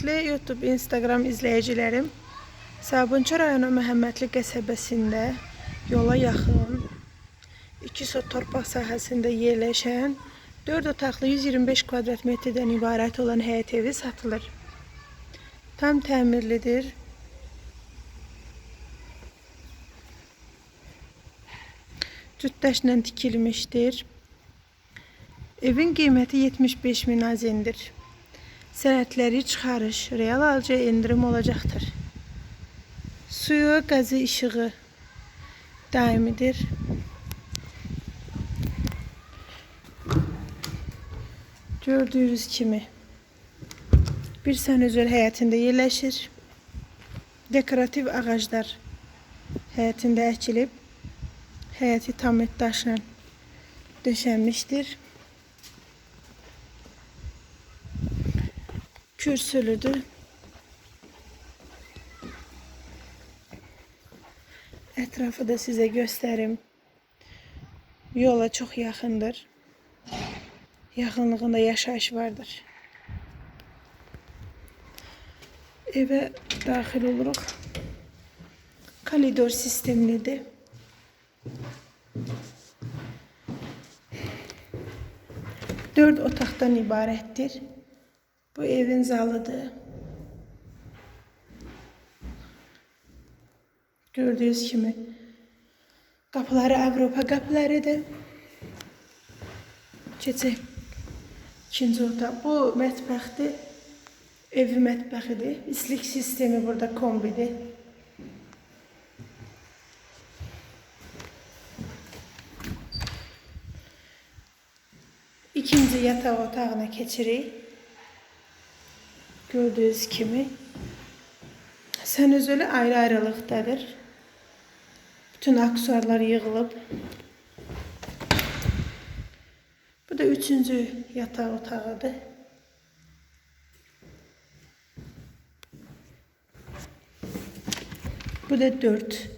Hörmətli YouTube, Instagram izləyicilərim, Sabunçu rayonu Məhəmmədli qəsəbəsində yola yaxın 2 sot torpaq sahəsində yerləşən 4 otaqlı 125 kvadrat metrdən ibarət olan həyət evi satılır. Tam təmirlidir. Cütdaşla tikilmişdir. Evin qiyməti 75 min azendir. Sənədləri çıxarış, real alıcıya endirim olacaqdır. Suyu, qazı, işığı daimidir. Gördüyünüz kimi bir sanuzör həyətində yerləşir. Dekorativ ağaclar həyətində əkilib. Həyəti tam daşla döşənmişdir. Kürsülüdür. Etrafı da size gösterim. Yola çok yakındır. Yakınlığında yaşayış vardır. Eve daxil oluruq. Koridor sistemlidir. Dört otaqdan ibarətdir. Bu evin zalıdır. Gördüğünüz kimi qapıları Avropa qapılarıdır. Keçək ikinci otaq. Bu mətbəxdir. Evi mətbəxidir. İstilik sistemi burada kombidir. İkinci yataq otağına keçirik. Gördüğünüz kimi sanuzeli ayrı ayrılıqdadır. Bütün aksesuarlar yığılıb. Bu da üçüncü yataq otağıdır. Bu da dört.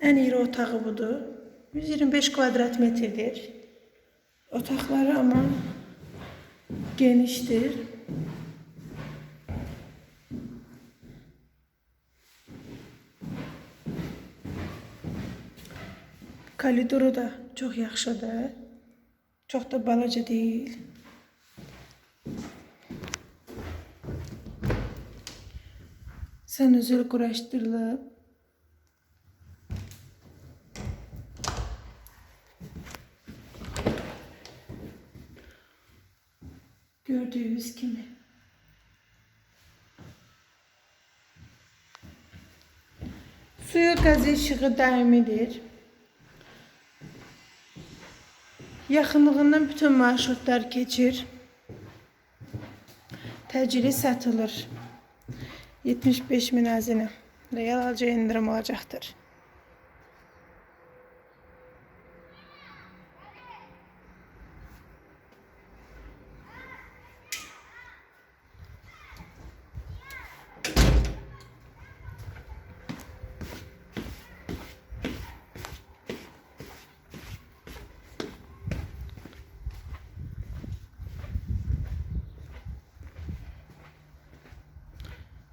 En iri otağı budur. 125 kvadrat metrdir. Otaqları ama genişdir. Koridoru da çox yaxşıdır. Çox da balaca deyil. Sanuzel quraşdırılıb. Gördüğünüz gibi. Suyu qazı işığı daimidir. Yaxınlığından bütün marşrutlar keçir. Təcili satılır. 75 min azine. Real alıcı indirim olacaktır.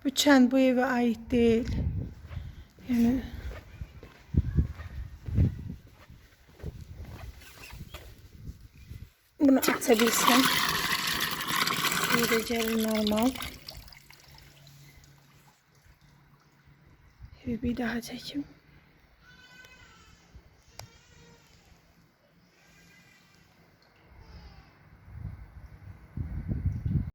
Bu çən bu evə ait deyil. Yəni bunu bilsəm verəcəli normal. Bir daha çəkim.